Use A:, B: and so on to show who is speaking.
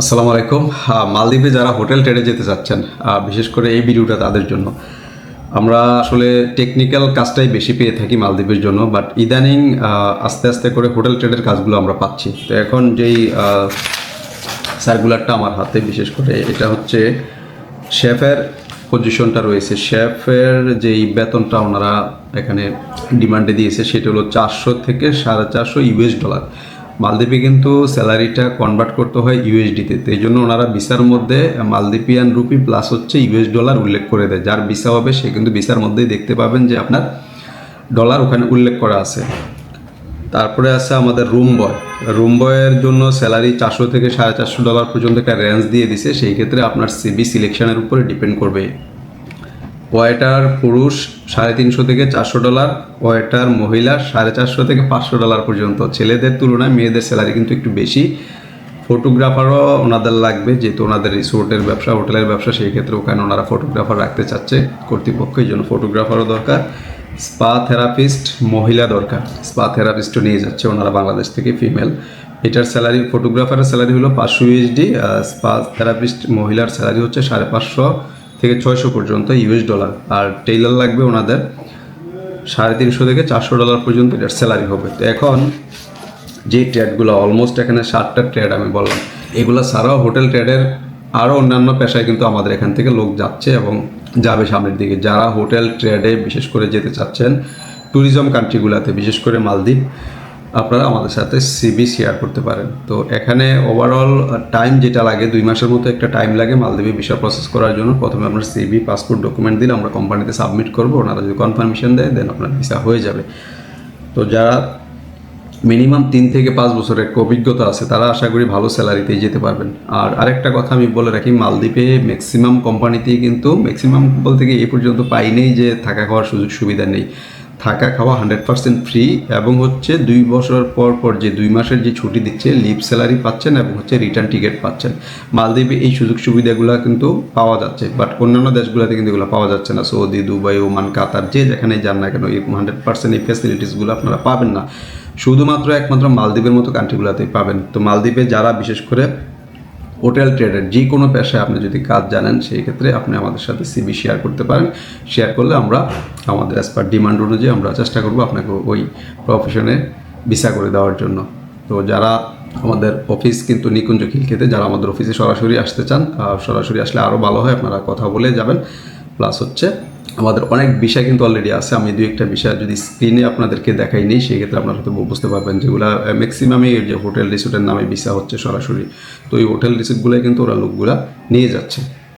A: আসসালামু আলাইকুম। মালদ্বীপে যারা হোটেল ট্রেডে যেতে চাচ্ছেন বিশেষ করে এই ভিডিওটা তাদের জন্য। আমরা আসলে টেকনিক্যাল কাজটাই বেশি পেয়ে থাকি মালদ্বীপের জন্য বাট ইদানিং আস্তে আস্তে করে হোটেল ট্রেডের কাজগুলো আমরা পাচ্ছি। তো এখন যেই সার্কুলারটা আমার হাতে, বিশেষ করে এটা হচ্ছে শেফের পজিশনটা রয়েছে। শেফের যেই বেতনটা ওনারা এখানে ডিমান্ডে দিয়েছে, সেটা হলো চারশো থেকে সাড়ে চারশো ইউএস ডলার। মালদ্বীপে কিন্তু স্যালারিটা কনভার্ট করতে হয় ইউএসডিতে তো। এই জন্য ওনারা ভিসার মধ্যে মালদ্বীপিয়ান রুপি প্লাস হচ্ছে ইউএস ডলার উল্লেখ করে দেয়। যার ভিসা হবে সে কিন্তু ভিসার মধ্যেই দেখতে পাবেন যে আপনার ডলার ওখানে উল্লেখ করা আছে। তারপরে আছে আমাদের রুম বয় রুম বয়ের জন্য স্যালারি চারশো থেকে সাড়ে চারশো ডলার পর্যন্ত একটা রেঞ্জ দিয়ে দিছে। সেই ক্ষেত্রে আপনার সিবি সিলেকশনের উপরে ডিপেন্ড করবে। ওয়েটার পুরুষ সাড়ে তিনশো থেকে চারশো ডলার ওয়েটার মহিলা সাড়ে চারশো থেকে পাঁচশো ডলার পর্যন্ত। ছেলেদের তুলনায় মেয়েদের স্যালারি কিন্তু একটু বেশি। ফটোগ্রাফারও ওনাদের লাগবে, যেহেতু ওনাদের রিসোর্টের ব্যবসা, হোটেলের ব্যবসা, সেই ক্ষেত্রে ওখানে ওনারা ফটোগ্রাফার রাখতে চাচ্ছে? কর্তৃপক্ষ এই জন্য ফটোগ্রাফারও দরকার স্পা থেরাপিস্ট মহিলা দরকার। স্পা থেরাপিস্টও নিয়ে যাচ্ছে ওনারা বাংলাদেশ থেকে ফিমেল এটার স্যালারি ফটোগ্রাফারের স্যালারি হলো পাঁচশো ইউএসডি স্পা থেরাপিস্ট মহিলার স্যালারি হচ্ছে সাড়ে পাঁচশো। থেকে ছয়শো পর্যন্ত ইউএস ডলার আর টেইলার লাগবে ওনাদের সাড়ে তিনশো থেকে চারশো ডলার পর্যন্ত এটার স্যালারি হবে। তো এখন যে ট্রেডগুলো অলমোস্ট এখানে সাতটা ট্রেড আমি বললাম, এগুলো ছাড়াও হোটেল ট্রেডের আরও অন্যান্য পেশায় কিন্তু আমাদের এখান থেকে লোক যাচ্ছে এবং যাবে সামনের দিকে। যারা হোটেল ট্রেডে বিশেষ করে যেতে চাচ্ছেন ট্যুরিজম কান্ট্রিগুলোতে বিশেষ করে মালদ্বীপ আপনারা আমাদের সাথে সিবি শেয়ার করতে পারেন। তো এখানে ওভারঅল টাইম যেটা লাগে, দুই মাসের মতো একটা টাইম লাগে মালদ্বীপে ভিসা প্রসেস করার জন্য। প্রথমে আপনার সিবি পাসপোর্ট ডকুমেন্ট দিলে আমরা কোম্পানিতে সাবমিট করব, ওনারা যদি কনফার্মেশন দেয় দেন আপনার ভিসা হয়ে যাবে। তো যারা মিনিমাম তিন থেকে পাঁচ বছরের একটা অভিজ্ঞতা আছে, তারা আশা করি ভালো স্যালারিতেই যেতে পারবেন। আর আরেকটা কথা আমি বলে রাখি, মালদ্বীপে ম্যাক্সিমাম কোম্পানিতেই কিন্তু ম্যাক্সিমাম বলতে গিয়ে এ পর্যন্ত পাই নেই যে থাকা খাওয়ার সুযোগ সুবিধা নেই। থাকা খাওয়া হান্ড্রেড পার্সেন্ট ফ্রি এবং হচ্ছে দুই বছর পর পর যে দুই মাসের যে ছুটি দিচ্ছে লিভ স্যালারি পাচ্ছেন এবং হচ্ছে রিটার্ন টিকিট পাচ্ছেন। মালদ্বীপে এই সুযোগ সুবিধাগুলো কিন্তু পাওয়া যাচ্ছে বাট অন্যান্য দেশগুলোতে কিন্তু এগুলো পাওয়া যাচ্ছে না। সৌদি, দুবাই, ওমান, কাতার, যে যেখানে যান না কেন এই হান্ড্রেড পার্সেন্ট এই ফ্যাসিলিটিসগুলো আপনারা পাবেন না। শুধুমাত্র একমাত্র মালদ্বীপের মতো কান্ট্রিগুলোতেই পাবেন। তো মালদ্বীপে যারা বিশেষ করে হোটেল ট্রেডার, যে কোনো পেশায় আপনি যদি কাজ জানেন, সেই ক্ষেত্রে আপনি আমাদের সাথে সিবি শেয়ার করতে পারেন। শেয়ার করলে আমরা আমাদের অ্যাজ পার ডিমান্ড অনুযায়ী আমরা চেষ্টা করব আপনাকে ওই প্রফেশনে ভিসা করে দেওয়ার জন্য। তো যারা আমাদের অফিস কিন্তু নিকুঞ্জ খিলক্ষেতে যারা আমাদের অফিসে সরাসরি আসতে চান সরাসরি আসলে আরও ভালো হয়, আপনারা কথা বলে যাবেন। প্লাস হচ্ছে আমাদের অনেক বিষয় কিন্তু অলরেডি আছে। আমি দু একটা বিষয় যদি স্ক্রিনে আপনাদেরকে দেখাই নেই সেই ক্ষেত্রে আপনারা হয়তো বুঝতে পারবেন যেগুলো ম্যাক্সিমামই যে হোটেল রিসোর্টের নামে ভিসা হচ্ছে সরাসরি। তো এই হোটেল রিসোর্টগুলোই কিন্তু ওরা লোকগুলা নিয়ে যাচ্ছে।